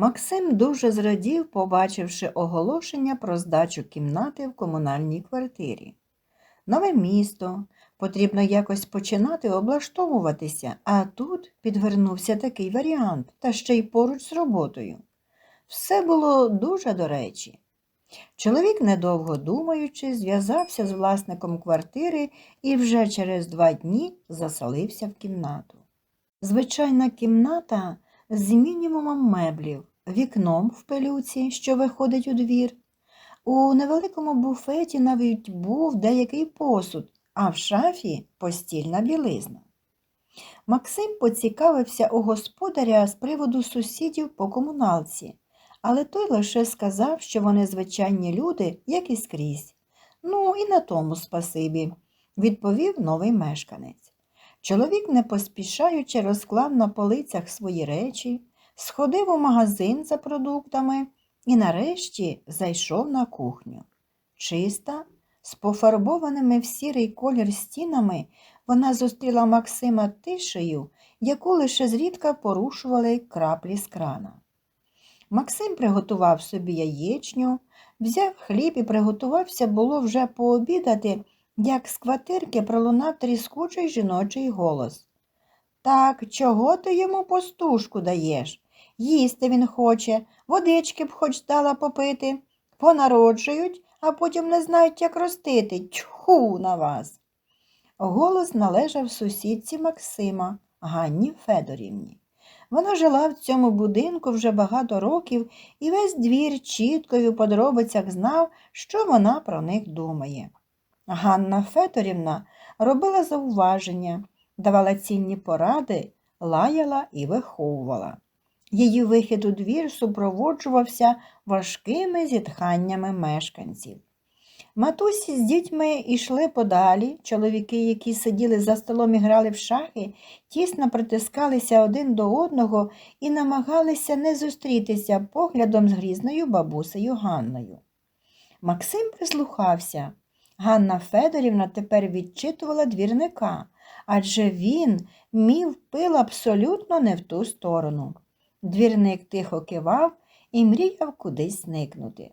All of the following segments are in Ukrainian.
Максим дуже зрадів, побачивши оголошення про здачу кімнати в комунальній квартирі. Нове місто, потрібно якось починати облаштовуватися, а тут підвернувся такий варіант, та ще й поруч з роботою. Все було дуже до речі. Чоловік, недовго думаючи, зв'язався з власником квартири і вже через два дні заселився в кімнату. Звичайна кімната з мінімумом меблів, вікном в пилюці, що виходить у двір. У невеликому буфеті навіть був деякий посуд, а в шафі постільна білизна. Максим поцікавився у господаря з приводу сусідів по комуналці, але той лише сказав, що вони звичайні люди, як і скрізь. Ну, і на тому спасибі, відповів новий мешканець. Чоловік, не поспішаючи, розклав на полицях свої речі, сходив у магазин за продуктами і нарешті зайшов на кухню. Чиста, з пофарбованими в сірий колір стінами, вона зустріла Максима тишею, яку лише зрідка порушували краплі з крана. Максим приготував собі яєчню, взяв хліб і приготувався було вже пообідати, як з квартирки пролунав тріскучий жіночий голос. Так, чого ти йому постушку даєш? Їсти він хоче, водички б хоч дала попити. Понароджують, а потім не знають, як ростити. Тьху на вас. Голос належав сусідці Максима, Ганні Федорівні. Вона жила в цьому будинку вже багато років і весь двір чітко і у подробицях знав, що вона про них думає. Ганна Федорівна робила зауваження, давала цінні поради, лаяла і виховувала. Її вихід у двір супроводжувався важкими зітханнями мешканців. Матусі з дітьми йшли подалі, чоловіки, які сиділи за столом і грали в шахи, тісно притискалися один до одного і намагалися не зустрітися поглядом з грізною бабусею Ганною. Максим прислухався. Ганна Федорівна тепер відчитувала двірника, адже він мів пил абсолютно не в ту сторону. Двірник тихо кивав і мріяв кудись зникнути.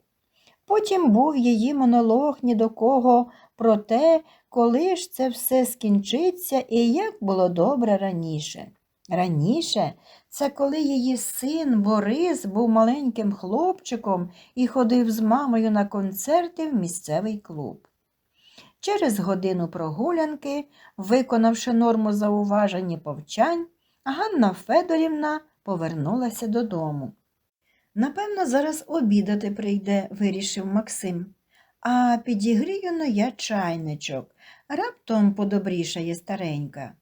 Потім був її монолог ні до кого про те, коли ж це все скінчиться і як було добре раніше. Раніше це коли її син Борис був маленьким хлопчиком і ходив з мамою на концерти в місцевий клуб. Через годину прогулянки, виконавши норму зауважень і повчань, Ганна Федорівна повернулася додому. Напевно, зараз обідати прийде, вирішив Максим. А підігрію но я чайничок, раптом подобрішає старенька.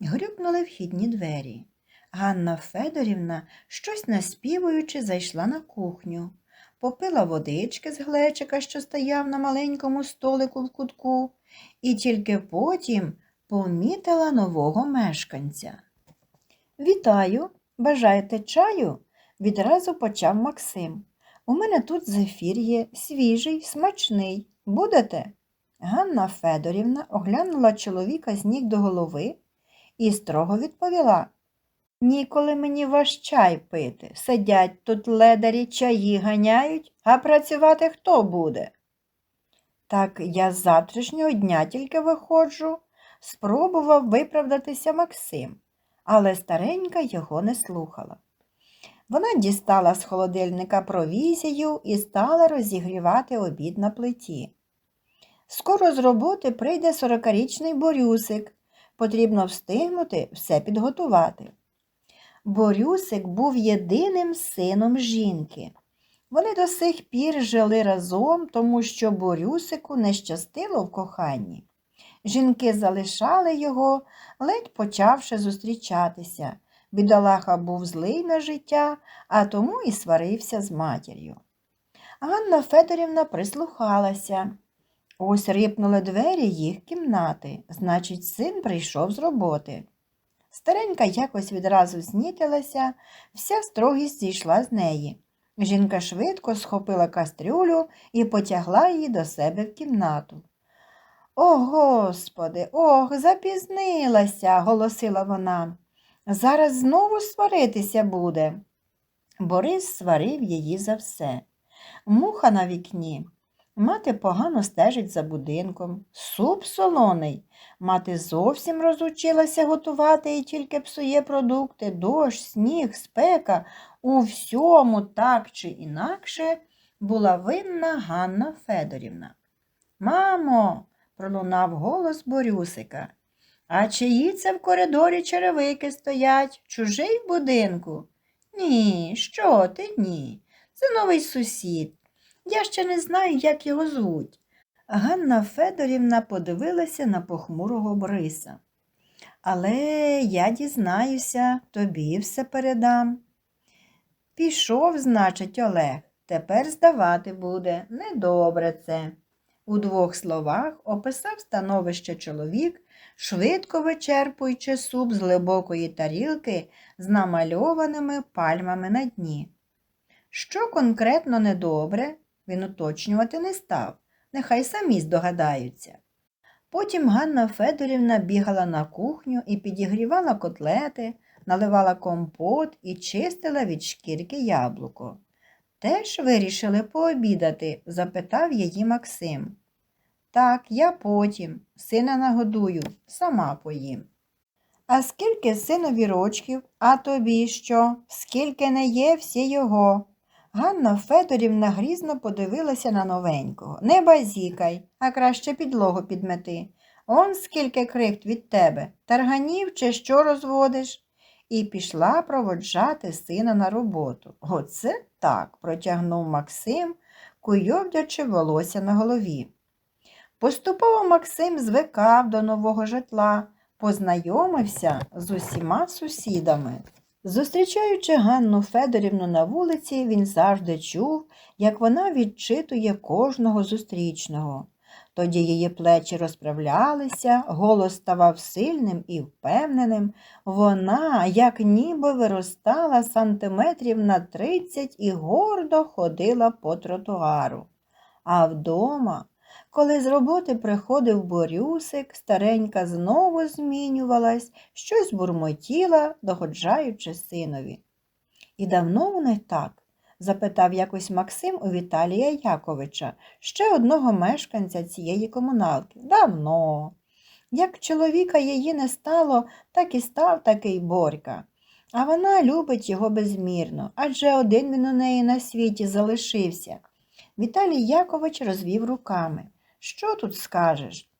Грюкнули вхідні двері. Ганна Федорівна, щось наспівуючи, зайшла на кухню, попила водички з глечика, що стояв на маленькому столику в кутку, і тільки потім помітила нового мешканця. Вітаю, бажаєте чаю? відразу почав Максим. У мене тут зефір є, свіжий, смачний. Будете? Ганна Федорівна оглянула чоловіка з ніг до голови і строго відповіла. Ніколи мені ваш чай пити. Сидять тут ледарі, чаї ганяють, а працювати хто буде? Так я з завтрашнього дня тільки виходжу, спробував виправдатися Максим, але старенька його не слухала. Вона дістала з холодильника провізію і стала розігрівати обід на плиті. Скоро з роботи прийде сорокарічний борюсик. Потрібно встигнути все підготувати. Борюсик був єдиним сином жінки. Вони до сих пір жили разом, тому що Борюсику не щастило в коханні. Жінки залишали його, ледь почавши зустрічатися. Бідолаха був злий на життя, а тому і сварився з матір'ю. Ганна Федорівна прислухалася. Ось рипнули двері їх кімнати, значить, син прийшов з роботи. Старенька якось відразу знітилася, вся строгість зійшла з неї. Жінка швидко схопила кастрюлю і потягла її до себе в кімнату. О, господи, ох, запізнилася, голосила вона. Зараз знову сваритися буде. Борис сварив її за все. Муха на вікні. Мати погано стежить за будинком. Суп солоний. Мати зовсім розучилася готувати і тільки псує продукти, дощ, сніг, спека. У всьому так чи інакше була винна Ганна Федорівна. Мамо, пролунав голос Борюсика. А чиї це в коридорі черевики стоять? Чужий в будинку? Ні, що ти ні. Це новий сусід. Я ще не знаю, як його звуть. Ганна Федорівна подивилася на похмурого Бориса. Але я дізнаюся, тобі все передам. Пішов, значить, Олег. Тепер здавати буде. Недобре це. У двох словах описав становище чоловік, швидко вичерпуючи суп з глибокої тарілки з намальованими пальмами на дні. Що конкретно недобре, він уточнювати не став, нехай самі здогадаються. Потім Ганна Федорівна бігала на кухню і підігрівала котлети, наливала компот і чистила від шкірки яблуко. Теж вирішили пообідати? запитав її Максим. Так, я потім. Сина нагодую, сама поїм. А скільки синові рочків, а тобі що? Скільки не є, всі його. Ганна Федорівна грізно подивилася на новенького. Не базікай, а краще підлогу підмети. Он скільки крихт від тебе, тарганів чи що розводиш? І пішла проводжати сина на роботу. Оце так, протягнув Максим, куйовдячи волосся на голові. Поступово Максим звикав до нового житла, познайомився з усіма сусідами. Зустрічаючи Ганну Федорівну на вулиці, він завжди чув, як вона відчитує кожного зустрічного. Тоді її плечі розправлялися, голос ставав сильним і впевненим. Вона, як ніби виростала сантиметрів на тридцять і гордо ходила по тротуару. А вдома, коли з роботи приходив Борюсик, старенька знову змінювалась, щось бурмотіла, догоджаючи синові. І давно у них так? Запитав якось Максим у Віталія Яковича, ще одного мешканця цієї комуналки. Давно. Як чоловіка її не стало, так і став такий Борька. А вона любить його безмірно, адже один він у неї на світі залишився. Віталій Якович розвів руками. Що тут скажеш?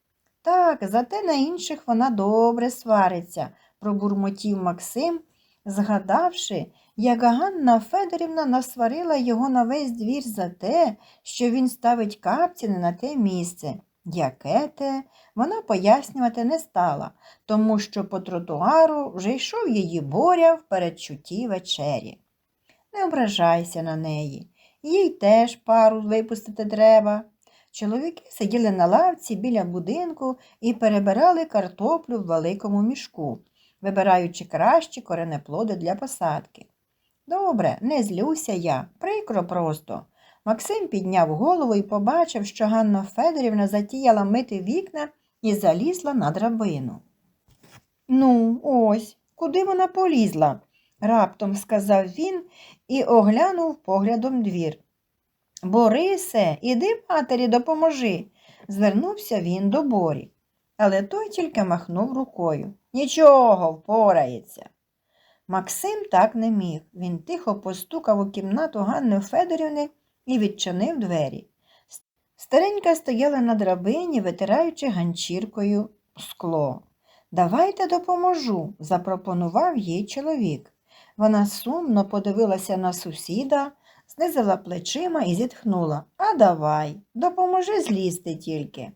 Так, зате на інших вона добре свариться, пробурмотів Максим, згадавши, як Ганна Федорівна насварила його на весь двір за те, що він ставить капці не на те місце. Яке те, вона пояснювати не стала, тому що по тротуару вже йшов її боря в передчутті вечері. Не ображайся на неї, їй теж пару випустити треба. Чоловіки сиділи на лавці біля будинку і перебирали картоплю в великому мішку, вибираючи кращі коренеплоди для посадки. Добре, не злюся я, прикро просто. Максим підняв голову і побачив, що Ганна Федорівна затіяла мити вікна і залізла на драбину. Ну, ось, куди вона полізла? раптом сказав він і оглянув поглядом двір. Борисе, іди матері допоможи, звернувся він до Борі. Але той тільки махнув рукою. Нічого, впорається. Максим так не міг. Він тихо постукав у кімнату Ганни Федорівни і відчинив двері. Старенька стояла на драбині, витираючи ганчіркою скло. Давайте допоможу, запропонував їй чоловік. Вона сумно подивилася на сусіда, знизила плечима і зітхнула. А давай, допоможи злізти тільки.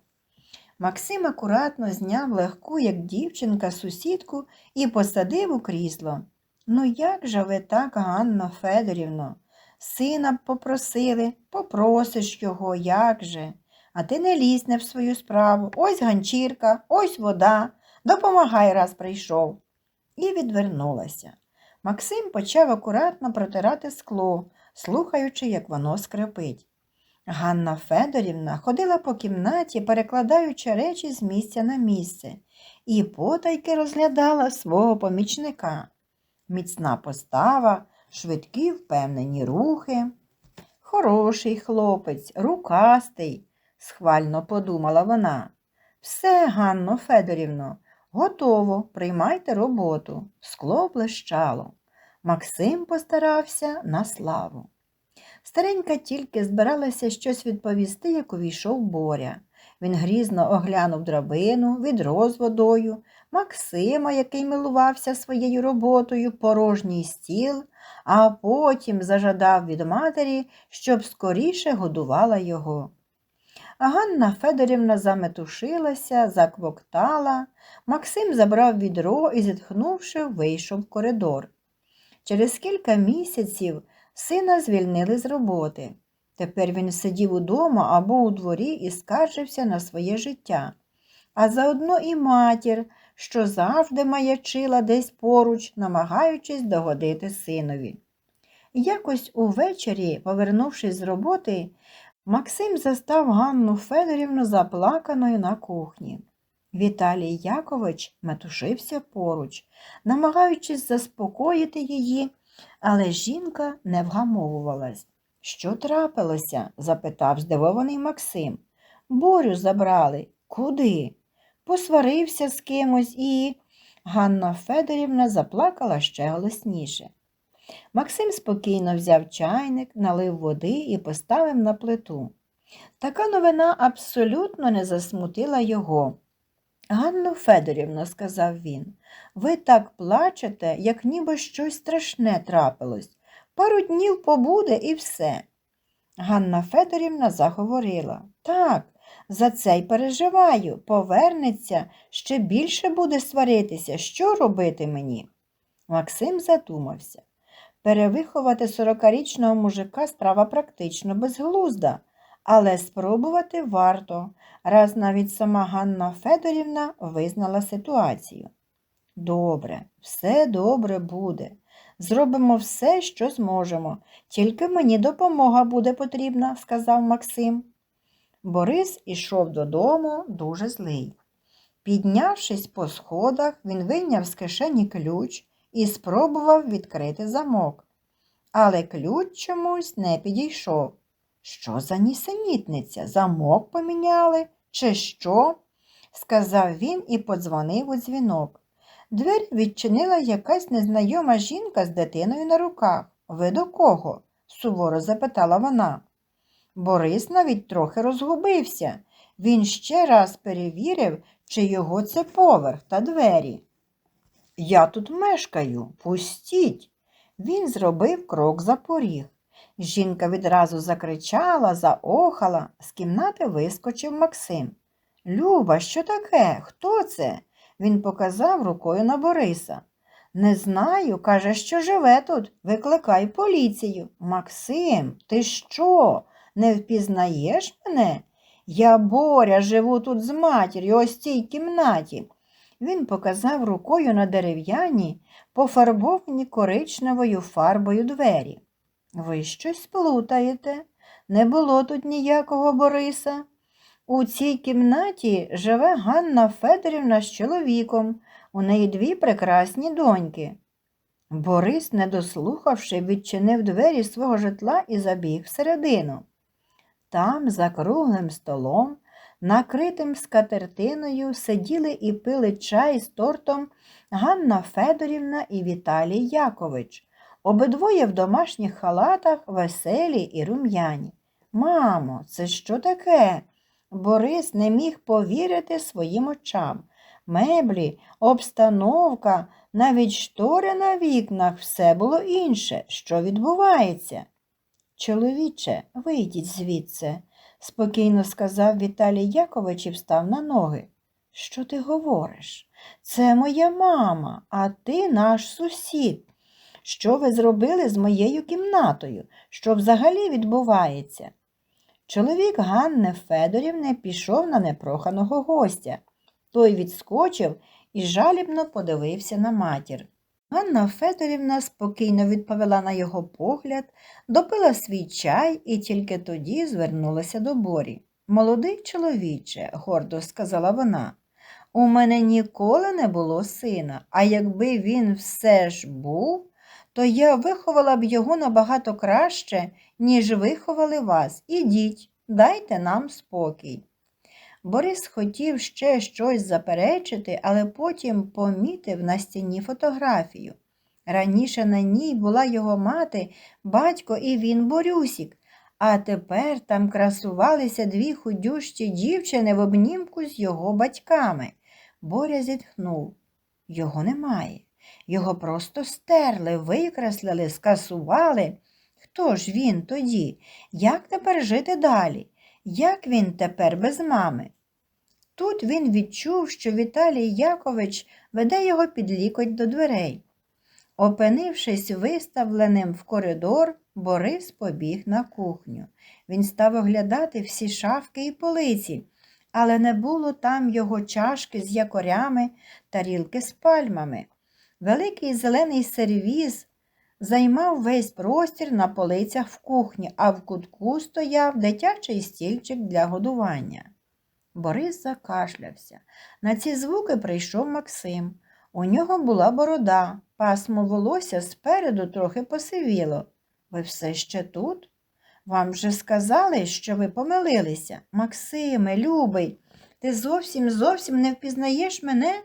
Максим акуратно зняв легку, як дівчинка, сусідку і посадив у крісло. Ну як же ви так, Ганно Федорівно? Сина б попросили, попросиш його, як же? А ти не лізь не в свою справу. Ось ганчірка, ось вода. Допомагай, раз прийшов. І відвернулася. Максим почав акуратно протирати скло, слухаючи, як воно скрипить. Ганна Федорівна ходила по кімнаті, перекладаючи речі з місця на місце, і потайки розглядала свого помічника. Міцна постава, швидкі впевнені рухи. Хороший хлопець, рукастий, схвально подумала вона. Все, Ганно Федорівно, готово, приймайте роботу. Скло блищало. Максим постарався на славу. Старенька тільки збиралася щось відповісти, як увійшов Боря. Він грізно оглянув драбину, відро з водою, Максима, який милувався своєю роботою, порожній стіл, а потім зажадав від матері, щоб скоріше годувала його. Ганна Федорівна заметушилася, заквоктала. Максим забрав відро і, зітхнувши, вийшов в коридор. Через кілька місяців сина звільнили з роботи. Тепер він сидів удома або у дворі і скаржився на своє життя. А заодно і матір, що завжди маячила десь поруч, намагаючись догодити синові. Якось увечері, повернувшись з роботи, Максим застав Ганну Федорівну заплаканою на кухні. Віталій Якович метушився поруч, намагаючись заспокоїти її, але жінка не вгамовувалась. Що трапилося? запитав здивований Максим. Борю забрали. Куди? Посварився з кимось і. Ганна Федорівна заплакала ще голосніше. Максим спокійно взяв чайник, налив води і поставив на плиту. Така новина абсолютно не засмутила його. Ганно Федорівно, сказав він, ви так плачете, як ніби щось страшне трапилось. Пару днів побуде і все. Ганна Федорівна заговорила. Так, за це й переживаю. Повернеться, ще більше буде сваритися. Що робити мені? Максим задумався. Перевиховати сорокарічного мужика справа практично безглузда, але спробувати варто, раз навіть сама Ганна Федорівна визнала ситуацію. Добре, все добре буде. Зробимо все, що зможемо, тільки мені допомога буде потрібна, сказав Максим. Борис ішов додому дуже злий. Піднявшись по сходах, він вийняв з кишені ключ і спробував відкрити замок. Але ключ чомусь не підійшов. Що за нісенітниця? Замок поміняли, чи що? сказав він і подзвонив у дзвінок. Двері відчинила якась незнайома жінка з дитиною на руках. Ви до кого? суворо запитала вона. Борис навіть трохи розгубився. Він ще раз перевірив, чи його це поверх та двері. Я тут мешкаю, пустіть. Він зробив крок за поріг. Жінка відразу закричала, заохала, з кімнати вискочив Максим. Люба, що таке? Хто це? Він показав рукою на Бориса. Не знаю, каже, що живе тут. Викликай поліцію. Максим, ти що? Не впізнаєш мене? Я Боря живу тут з матір'ю, ось цій кімнаті. Він показав рукою на дерев'яні, пофарбовані коричневою фарбою двері. Ви щось плутаєте? Не було тут ніякого Бориса. У цій кімнаті живе Ганна Федорівна з чоловіком, у неї дві прекрасні доньки. Борис, не дослухавши, відчинив двері свого житла і забіг всередину. Там, за круглим столом, накритим скатертиною, сиділи і пили чай з тортом Ганна Федорівна і Віталій Якович, обидвоє в домашніх халатах веселі і рум'яні. Мамо, це що таке? Борис не міг повірити своїм очам. Меблі, обстановка, навіть штори на вікнах все було інше. Що відбувається? Чоловіче, вийдіть звідси, спокійно сказав Віталій Якович і встав на ноги. Що ти говориш? Це моя мама, а ти наш сусід. Що ви зробили з моєю кімнатою? Що взагалі відбувається? Чоловік Ганни Федорівни пішов на непроханого гостя. Той відскочив і жалібно подивився на матір. Ганна Федорівна спокійно відповіла на його погляд, допила свій чай і тільки тоді звернулася до Борі. Молодий чоловіче, гордо сказала вона, у мене ніколи не було сина, а якби він все ж був, то я виховала б його набагато краще, ніж виховали вас. Ідіть, дайте нам спокій. Борис хотів ще щось заперечити, але потім помітив на стіні фотографію. Раніше на ній була його мати, батько і він Борюсік, а тепер там красувалися дві худющі дівчини в обнімку з його батьками. Боря зітхнув. Його немає. Його просто стерли, викреслили, скасували. Хто ж він тоді? Як тепер жити далі? Як він тепер без мами? Тут він відчув, що Віталій Якович веде його під лікоть до дверей. Опинившись виставленим в коридор, Борис побіг на кухню. Він став оглядати всі шафки і полиці, але не було там його чашки з якорями, тарілки з пальмами. Великий зелений сервіз займав весь простір на полицях в кухні, а в кутку стояв дитячий стільчик для годування. Борис закашлявся. На ці звуки прийшов Максим. У нього була борода, пасмо волосся спереду трохи посивіло. Ви все ще тут? Вам вже сказали, що ви помилилися. Максиме, любий, ти зовсім зовсім не впізнаєш мене?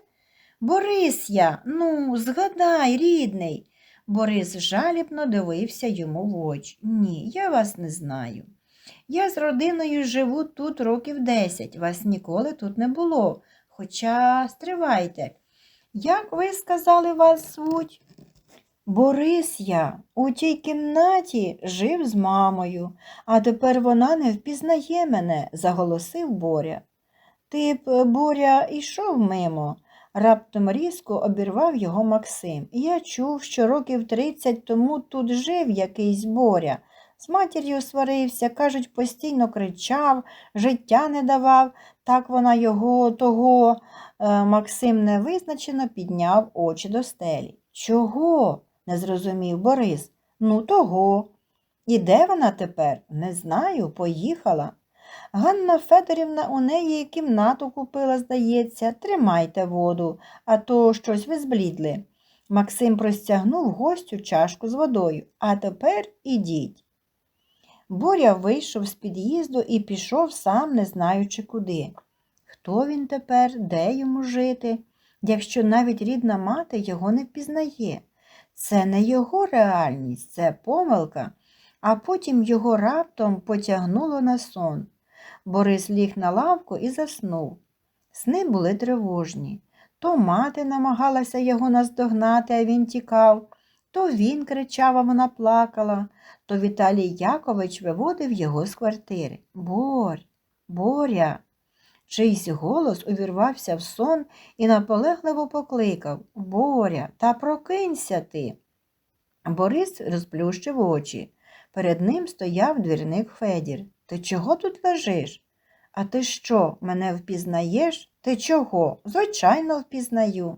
Борис я, ну, згадай, рідний. Борис жалібно дивився йому в очі. Ні, я вас не знаю. Я з родиною живу тут років десять, вас ніколи тут не було. Хоча стривайте. Як ви сказали вас звуть? Борис я у тій кімнаті жив з мамою, а тепер вона не впізнає мене, заголосив Боря. Ти б, Боря, йшов мимо. Раптом різко обірвав його Максим. Я чув, що років тридцять тому тут жив якийсь Боря. З матір'ю сварився, кажуть, постійно кричав, життя не давав, так вона його того. Е, Максим невизначено підняв очі до стелі. Чого? не зрозумів Борис. Ну, того. І де вона тепер? Не знаю, поїхала. Ганна Федорівна у неї кімнату купила, здається, тримайте воду, а то щось ви зблідли. Максим простягнув гостю чашку з водою. А тепер ідіть. Боря вийшов з під'їзду і пішов сам, не знаючи куди. Хто він тепер, де йому жити, якщо навіть рідна мати його не впізнає? Це не його реальність, це помилка, а потім його раптом потягнуло на сон. Борис ліг на лавку і заснув. Сни були тривожні. То мати намагалася його наздогнати, а він тікав, то він кричав, а вона плакала, то Віталій Якович виводив його з квартири. Борь, Боря. Чийсь голос увірвався в сон і наполегливо покликав Боря, та прокинься ти. Борис розплющив очі. Перед ним стояв двірник Федір. Ти чого тут лежиш? А ти що, мене впізнаєш? Ти чого? Звичайно, впізнаю.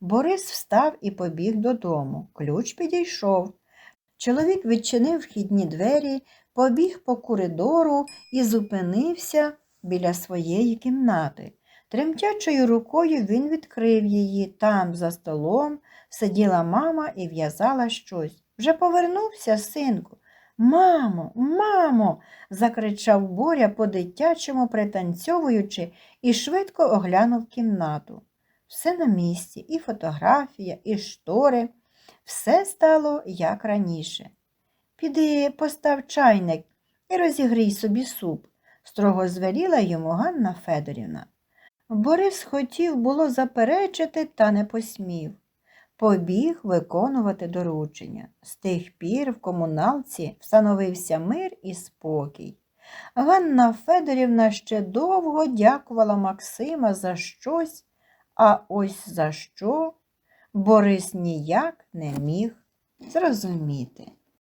Борис встав і побіг додому. Ключ підійшов. Чоловік відчинив вхідні двері, побіг по коридору і зупинився біля своєї кімнати. Тремтячою рукою він відкрив її. Там, за столом, сиділа мама і в'язала щось. Вже повернувся, синку. Мамо, мамо. закричав Боря по-дитячому, пританцьовуючи, і швидко оглянув кімнату. Все на місці, і фотографія, і штори. Все стало як раніше. Піди постав чайник і розігрій собі суп, строго звеліла йому Ганна Федорівна. Борис хотів було заперечити, та не посмів. Побіг виконувати доручення. З тих пір в комуналці встановився мир і спокій. Ганна Федорівна ще довго дякувала Максима за щось, а ось за що Борис ніяк не міг зрозуміти.